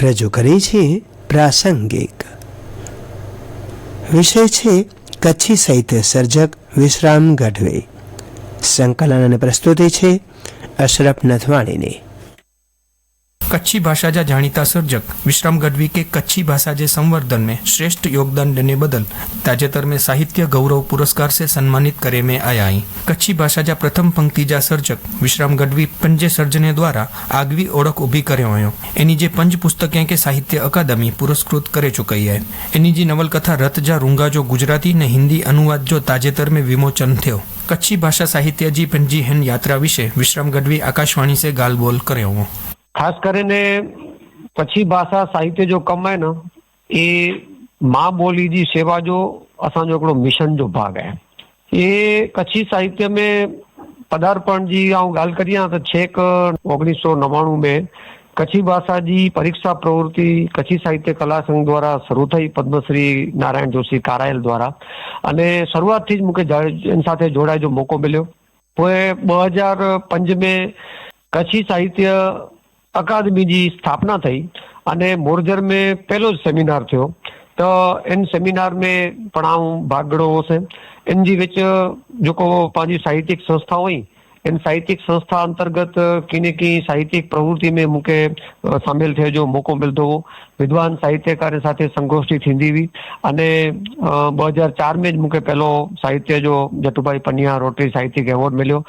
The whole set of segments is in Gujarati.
રજૂ કરી છે પ્રાસંગિક. વિષય છે કચ્છી સાહિત્ય સર્જક વિશ્રામ ગઢવી. સંકલન અને પ્રસ્તુતિ છે અશરફ નથવાણીની. કચ્છી भाषा जा જાણીતા સર્જક विश्राम गढ़वी के कच्ची भाषा के संवर्धन में श्रेष्ठ योगदान देने बदल ताजेतर में साहित्य गौरव पुरस्कार से सम्मानित करे में आया है कच्ची भाषा जा प्रथम पंक्ति जा સર્જક વિશ્રામ ગઢવી પંજે સર્જને દ્વારા આગવી ઓળખ ઊભી કર્યો હયો એની જે પંજ પુસ્તક્યાં કે સાહિત્ય અકાદમી પુરસ્કૃત કરે ચૂકી હે એની જે નવલકથા રત જા રૂંગા જો ગુજરાતી ને હિન્દી અનુવાદ જો તાજેતર મેં વિમોચન થયો. કચ્છી ભાષા સાહિત્યજી પંજી હેન યાત્રા વિશે વિશ્રામ ગઢવી આકાશવાણી સે ગાલબોલ કર્યો ખાસ કરીને કચ્છી ભાષા સાહિત્ય जो कम है न એ माँ बोली जी सेवा जो असांजो हिकिड़ो मिशन जो भाग आहे એ કચ્છી સાહિત્ય में पदार्पण जी आऊं ॻाल्हि करियां त छेक ओगनीस सौ नवाणवे में કચ્છી ભાષા જી પરીક્ષા પ્રવૃત્તિ કચ્છી સાહિત્ય કલા સંઘ દ્વારા શરૂ થઈ પદ્મશ્રી નારાયણ જોશી કારાયલ દ્વારા. અને શરૂઆતથી જ મૂકે એની સાથે જોડાય જો મોકો મળ્યો. પોએ ॿ હજાર પંજ में કચ્છી સાહિત્ય અકાદમીની સ્થાપના થઈ અને મોરજર મેં પહેલો જ સેમિનાર થયો તો इन સેમિનાર મેં પણ હું ભાગ ઘણો હશે इन जी विच जेको पंहिंजी साहित्यिक संस्था हुई इन साहित्यिक संस्था अंतर्गत किन की साहित्यिक प्रवृत्ति में मूंखे शामिल थियण जो मौक़ो मिलंदो हुओ विद्वान साहित्यकार સાથે સંગોષ્ઠી થીंदी हुई અને ॿ हज़ार चार में मूंखे પહેલો સાહિત્ય જો જટુભાઈ પનિયા રોટરી સાહિત્યિક એવોર્ડ મળ્યો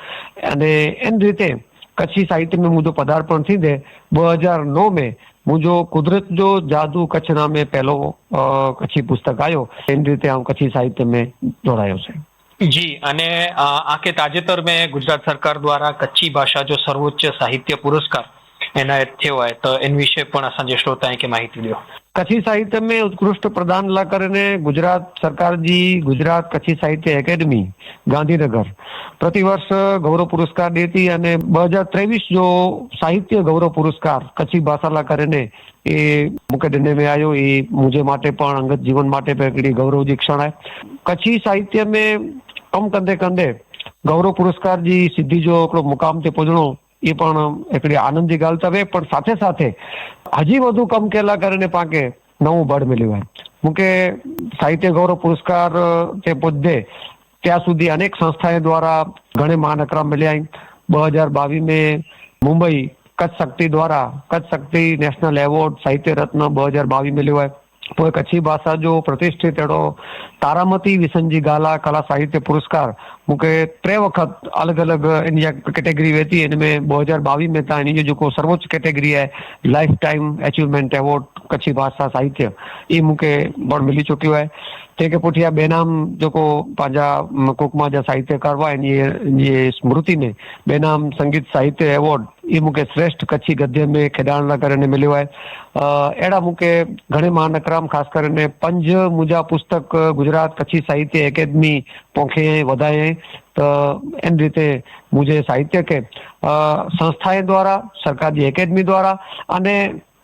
અને એમ રીતે कच्छी साहित्य में मुंहिंजो पदार्पण थींदे ॿ हज़ार नौ में मुंहिंजो कुदरत जो जादू कच्छ नामे પહેલો અ, કચ્છી પુસ્તક આવ્યો એની રીતે હું કચ્છી સાહિત્ય में જોડાયો છે જી અને અ, આખે તાજેતર में ગુજરાત સરકાર દ્વારા કચ્છી ભાષા જો સર્વોચ્ચ સાહિત્ય પુરસ્કાર એનાયત થયો હોય તો એના વિશે પણ અસાંજે શ્રોતાએ કે માહિતી લ્યો કચ્છી સાહિત્યમાં ઉત્કૃષ્ટ પ્રદાન કરીને ગુજરાત સરકારજી, ગુજરાત કચ્છી સાહિત્ય એકેડમી, ગાંધીનગર પ્રતિવર્ષ ગૌરવ પુરસ્કાર દેતી અને બે હજાર ત્રેવીસ જો સાહિત્ય ગૌરવ પુરસ્કાર કચ્છી ભાષાલા કરીને એ મુકેડને મેં આવ્યો એ મુજે માટે પણ, અંગત જીવન માટે પેકડી ગૌરવજી ક્ષણાય. કચ્છી સાહિત્ય મેં કમ કંધે કંધે ગૌરવ પુરસ્કાર જી સીધી જો મુકામ તે પહોંચણો એ પણ એકડી આનંદી ગાલતા રહે પણ સાથે સાથે હજી વધુ કમ કેલા કરીને પાકે નવું બળ મેળવ્યું મૂકે સાહિત્ય ગૌરવ પુરસ્કાર તે મુદ્દે ત્યાં સુધી અનેક સંસ્થાએ દ્વારા ઘણે મહાન અકરામ મળ્યા બે હજાર બાવીસ મેં મુંબઈ કચ્છ શક્તિ દ્વારા, કચ્છ શક્તિ નેશનલ એવોર્ડ સાહિત્ય રત્ન બે હજાર બાવીસ મેળવ્યો मिलियो आहे पोइ कच्छी भाषा जो प्रतिष्ठित अहिड़ो तारामती विसनजी गाला कला साहित्य पुरस्कार मूंखे टे वक़्त अलॻि अलॻि इन जा कैटेगरी वेती हिन में ॿ हज़ार ॿावीह में तव्हां इन जो जेको सर्वोच्च कैटेगरी आहे lifetime achievement award Kutchi भाषा साहित्य ई मूंखे पण मिली चुकियो आहे तंहिंखे पुठियां बेनाम जेको पंहिंजा म, कुकमा जा साहित्यकार हुआ इन जी स्मृति में बेनाम संगीत साहित्य एवॉर्ड ई એ મૂકે શ્રેષ્ઠ કચ્છી ગદ્ય મેં ખેડાણનગર અને મેલ્યું હોય. એડા મૂકે ઘણે મહાનકરામ ખાસ કરીને પંજ મુજા પુસ્તક ગુજરાત કચ્છી સાહિત્ય એકેડમી પોંખે વધાયે. તો એમ રીતે મુજે સાહિત્ય કે સંસ્થાએ દ્વારા સરકારની એકેડમી દ્વારા અને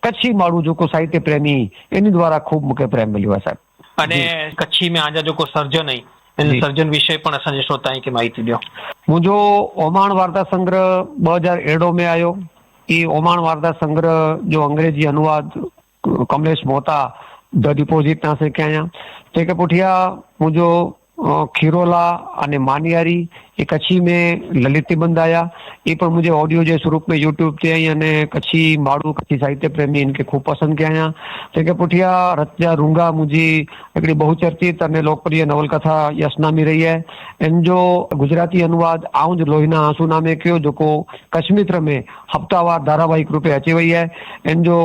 કચ્છી માળું જો કોઈ સાહિત્ય પ્રેમી એની દ્વારા ખૂબ મૂકે પ્રેમ મળ્યો સાહેબ. અને કચ્છી મેં આજા જો કોઈ સર્જન નહીં. એના જી. સર્જન વિશે પણ અસાંજે શ્રોતાએ કે માહિતી લ્યો मुंहिंजो ओमाण वार्ता संग्रह ॿ हज़ार अरिड़हं में आयो ई ओमाण वार्ता संग्रह जो अंग्रेजी अनुवाद कमलेश मोहता द डिपोजिट तां से कयां तंहिंखे पुठियां मुंहिंजो अ, खीरोला अने मानियारी એ કચ્છી में ललित निबंध आया એ પણ मुंहिंजे ऑडियो जे स्वरूप में यूट्यूब ते आई अने कच्छी माण्हू कच्छी साहित्य प्रेमी इनखे खूब पसंदि कया आहियां तंहिंखे पुठियां रत्या रूंगा मुंहिंजी हिकिड़ी बहुचर्चित अने लोकप्रिय नवलकथा यशनामी रही आहे इन जो गुजराती अनुवाद आऊं ज लोहिना आंसू नामे कयो जेको कश्मीर में हफ़्तावार धारावाहिक रूपे अची वई आहे इन जो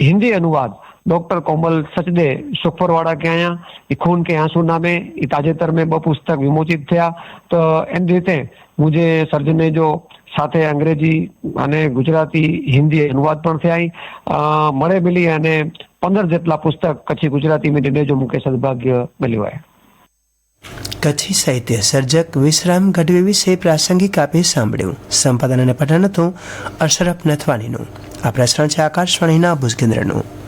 हिंदी अनुवाद ડોક્ટર કોમલ સચદે સુખપરવાડા કે અહીંયા ખૂન કે આંસુ નામે એ તાજેતર મેં બ પુસ્તક વિમોચિત થયા. તો એમ રીતે મુજે સર્જને જો સાથે અંગ્રેજી અને ગુજરાતી, હિન્દી અનુવાદ પણ થયા મળે મિલી અને પંદર જેટલા પુસ્તક કચ્છી ગુજરાતી મેં ડિડેજો મૂકે સદભાગ્ય મળ્યું હોય. કચ્છી સાહિત્ય સર્જક વિશ્રામ ગઢવી વિશે પ્રાસંગિક આપે સાંભળ્યું. સંપાદન અને પઠન હતું અશરફ નથવાણીનું. આ પ્રસારણ છે આકાશવાણીના ભુજ કેન્દ્રનું